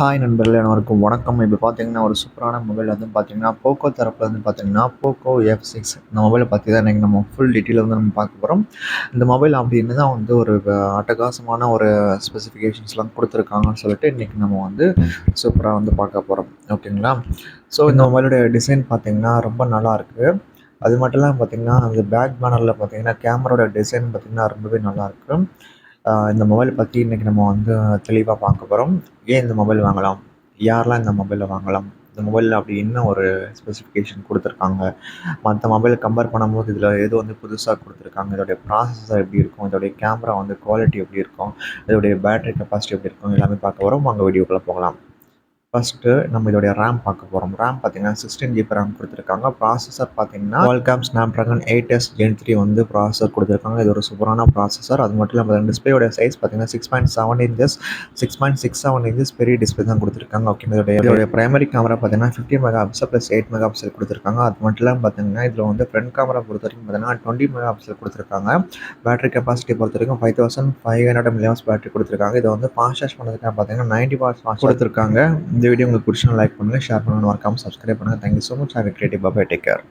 Hi நண்பர்களே அனைவருக்கும் வணக்கம். இப்போ பார்த்தீங்கன்னா ஒரு சூப்பரான மொபைல் வந்து பார்த்தீங்கன்னா போக்கோ தரப்பில் வந்து பார்த்தீங்கன்னா போக்கோ எஃப் சிக்ஸ் இந்த மொபைலை பற்றி தான் இன்றைக்கி நம்ம ஃபுல் டீட்டெயில் வந்து நம்ம பார்க்க போகிறோம் இந்த மொபைல் அப்படின்னு தான் வந்து ஒரு அட்டகாசமான ஒரு ஸ்பெசிஃபிகேஷன்ஸ்லாம் கொடுத்துருக்காங்கன்னு சொல்லிட்டு இன்றைக்கி நம்ம வந்து சூப்பராக வந்து பார்க்க போகிறோம் ஓகேங்களா? ஸோ இந்த மொபைலுடைய டிசைன் பார்த்தீங்கன்னா ரொம்ப நல்லா இருக்குது அது மட்டும் இல்லாமல் பார்த்தீங்கன்னா அந்த பேக் பேனரில் பார்த்தீங்கன்னா கேமராவோட டிசைன் பார்த்தீங்கன்னா ரொம்பவே நல்லாயிருக்கு இந்த மொபைல் பற்றி இன்றைக்கி நம்ம வந்து தெளிவாக பார்க்க போகிறோம் ஏன் இந்த மொபைல் வாங்கலாம்? யாரெலாம் இந்த மொபைலை வாங்கலாம்? இந்த மொபைலில் அப்படி என்ன ஒரு ஸ்பெசிஃபிகேஷன் கொடுத்துருக்காங்க? மற்ற மொபைலை கம்பேர் பண்ணும்போது இதில் எது வந்து புதுசாக கொடுத்துருக்காங்க. இதோடைய ப்ராசஸர் எப்படி இருக்கும்? இதோடைய கேமரா வந்து குவாலிட்டி எப்படி இருக்கும்? இதோடைய பேட்டரி கெப்பாசிட்டி எப்படி இருக்கும்? எல்லாமே பார்க்க போகிறோம் வாங்க வீடியோக்குள்ளே போகலாம். ஃபஸ்ட்டு நம்ம இதோடைய ரேம் பார்க்க போகிறோம் ரேம் பார்த்தீங்கன்னா சிக்ஸ்டீன் ஜிபி ரேம் கொடுத்துருக்காங்க. ப்ராசஸர் பார்த்தீங்கன்னா Qualcomm Snapdragon eight S Gen three வந்து ப்ராசஸர் கொடுத்துருக்காங்க. இது ஒரு சூப்பரான ப்ராசஸர் அது மட்டும் இல்லாமல் டிஸ்பிளேயோட சைஸ் பார்த்தீங்கன்னா six point seven inches six point six seven inches பெரிய டிஸ்பிளே தான் கொடுத்துருக்காங்க. ஓகே இதோடைய இதோடைய பிரைமரி கேமரா பார்த்தீங்கன்னா fifty megapixel plus eight megapixel கொடுத்துருக்காங்க. அது மட்டும் இல்லாமல் பார்த்தீங்கன்னா இதில் வந்து ஃப்ரண்ட் கேமரா பொறுத்த வரைக்கும் பார்த்தீங்கன்னா டுவெண்ட்டி மெகா பிக்சல் கொடுத்துருக்காங்க. பேட்டரி கெப்பாசிட்டி பொறுத்த வரைக்கும் five thousand five hundred milliamps battery கொடுத்துருக்காங்க. இதை வந்து ஃபாஸ்ட் சார்ஜ் பண்ணுறதுக்காக பார்த்தீங்கன்னா நைன்டி வாட்ஸ் ஃபாஸ்ட் கொடுத்துருக்காங்க. இந்த வீடியோ உங்களுக்கு பிடிச்சா லைக் பண்ணுங்கள் ஷேர் பண்ணுங்கள் மறக்காமல் சப்ஸ்கிரைப் பண்ணுங்கள் thank you so much have creative Baba take care